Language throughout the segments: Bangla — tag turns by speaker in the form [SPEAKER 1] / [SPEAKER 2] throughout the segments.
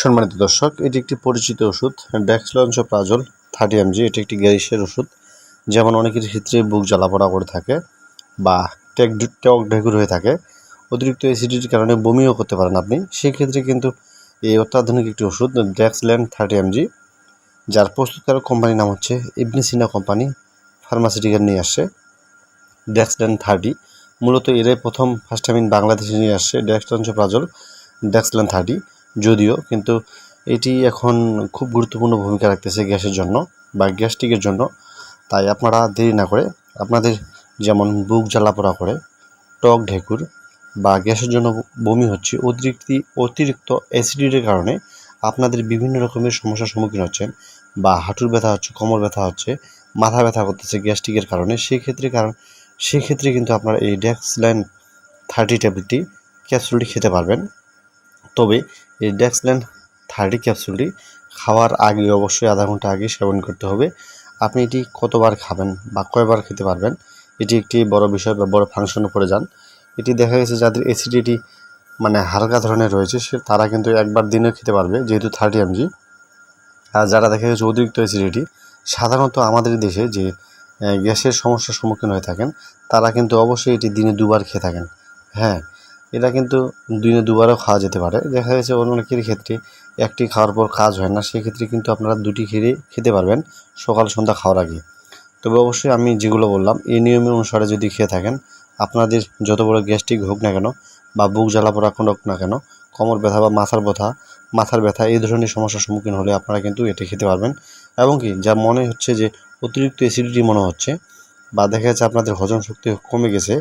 [SPEAKER 1] সম্মানিত দর্শক, এটি একটি পরিচিত ওষুধ ডেক্সলঞ্চোপ্রাজল থার্টি এমজি এটি একটি গ্যাসের ওষুধ। যেমন অনেকের ক্ষেত্রে বুক জ্বালাপোড়া করে থাকে বা টেক টক ঢেকুর হয়ে থাকে। অতিরিক্ত অ্যাসিডিটির কারণে বমিও করতে পারেন আপনি। সেক্ষেত্রে কিন্তু এই অত্যাধুনিক একটি ওষুধ ডেক্সল্যান্ড থার্টি এমজি যার প্রস্তুতকারক কোম্পানির নাম হচ্ছে ইবনিসিনা কোম্পানি ফার্মাসিউটিক্যাল নিয়ে আসছে। ডেক্সল্যান্ড থার্টি মূলত এরাই প্রথম ফার্স্ট টাইম ইন বাংলাদেশে নিয়ে আসছে। ডেক্সলঞ্চোপ্রাজল ডেক্সল্যান্ড থার্টি যদিও, কিন্তু এটি এখন খুব গুরুত্বপূর্ণ ভূমিকা রাখতেছে গ্যাসের জন্য বা গ্যাস্ট্রিকের জন্য। তাই আপনারা দেরি না করে আপনাদের যেমন বুক জ্বালাপোড়া করে, টক ঢেকুর বা গ্যাসের জন্য বমি হচ্ছে, অতিরিক্ত অতিরিক্ত অ্যাসিডিটির কারণে আপনাদের বিভিন্ন রকমের সমস্যার সম্মুখীন হচ্ছেন বা হাঁটুর ব্যথা হচ্ছে, কোমর ব্যথা হচ্ছে, মাথা ব্যথা করতেছে গ্যাস্ট্রিকের কারণে। সেক্ষেত্রে কারণ, সেক্ষেত্রে কিন্তু আপনারা এই ডেক্সল্যান্ড থার্টি ট্যাবলেটটি ক্যাপসুলটি খেতে পারবেন। তবে এই ডেক্সল্যান্ড থার্টি ক্যাপসুলটি খাওয়ার আগে অবশ্যই আধা ঘণ্টা আগে সেবন করতে হবে। আপনি এটি কতবার খাবেন বা কয়বার খেতে পারবেন, এটি একটি বড় বিষয় বা বড় ফাংশনে পড়ে যান। এটি দেখা গেছে যাদের অ্যাসিডিটি মানে হালকা ধরনের রয়েছে, সে তারা কিন্তু একবার দিনে খেতে পারবে, যেহেতু থার্টি এমজি আর যারা দেখা গেছে অতিরিক্ত অ্যাসিডিটি সাধারণত আমাদের দেশে যে গ্যাসের সমস্যার সম্মুখীন হয়ে থাকেন, তারা কিন্তু অবশ্যই এটি দিনে দুবার খেয়ে থাকেন। হ্যাঁ এটা কিন্তু দিনে দুবারও খাওয়া যেতে পারে। দেখা গেছে অনেকের ক্ষেত্রে একটি খাওয়ার পর কাজ হয় না, সেক্ষেত্রে কিন্তু আপনারা দুটি খেয়ে খেতে পারবেন সকাল, সন্ধ্যা খাওয়ার আগে। তবে অবশ্যই আমি যেগুলো বললাম, এই নিয়মের অনুসারে যদি খেয়ে থাকেন, আপনাদের যত বড় গ্যাস্ট্রিক হোক না কেন বা বুক জ্বালা পোড়া কোনো হোক না কেন, কোমর ব্যথা বা মাথার ব্যথা মাথার ব্যথা, এই ধরনের সমস্যার সম্মুখীন হলে আপনারা কিন্তু এটি খেতে পারবেন। এবং কি যা মনে হচ্ছে যে অতিরিক্ত অ্যাসিডিটি মনে হচ্ছে বা দেখা যাচ্ছে আপনাদের হজম শক্তি কমে গেছে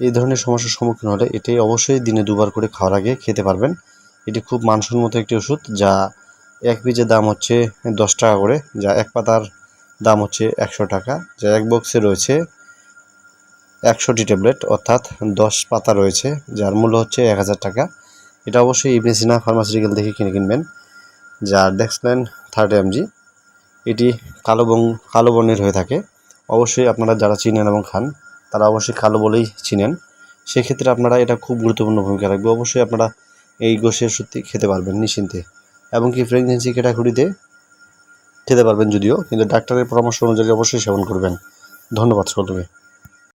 [SPEAKER 1] এই ধরনের সমস্যার সম্মুখীন হলে এটি অবশ্যই দিনে দুবার করে খাওয়ার আগে খেতে পারবেন। এটি খুব মানসম্মত একটি ওষুধ যা এক পিজের দাম হচ্ছে দশ টাকা করে, যা এক পাতার দাম হচ্ছে একশো টাকা, যা এক বক্সে রয়েছে একশোটি ট্যাবলেট, অর্থাৎ দশ পাতা রয়েছে, যার মূল্য হচ্ছে এক হাজার টাকা। এটা অবশ্যই ইবনেসিনা ফার্মাসিউটিক্যাল দেখে কিনে কিনবেন, যা ডেক্সপ্ল্যান থার্ড এমজি। এটি কালো বং কালো বর্ণের হয়ে থাকে। অবশ্যই আপনারা যারা চিনেন এবং খান তারা অবশ্যই কালো বলেই চিনেন। সেক্ষেত্রে আপনারা এটা খুব গুরুত্বপূর্ণ ভূমিকা রাখবে। অবশ্যই আপনারা এই গোষের সত্যি খেতে পারবেন নিশ্চিন্তে। এবং কি প্রেগনেন্সি ক্যাটাগরিতে খেতে পারবেন যদিও, কিন্তু ডাক্তারের পরামর্শ অনুযায়ী অবশ্যই সেবন করবেন। ধন্যবাদ সকলকে।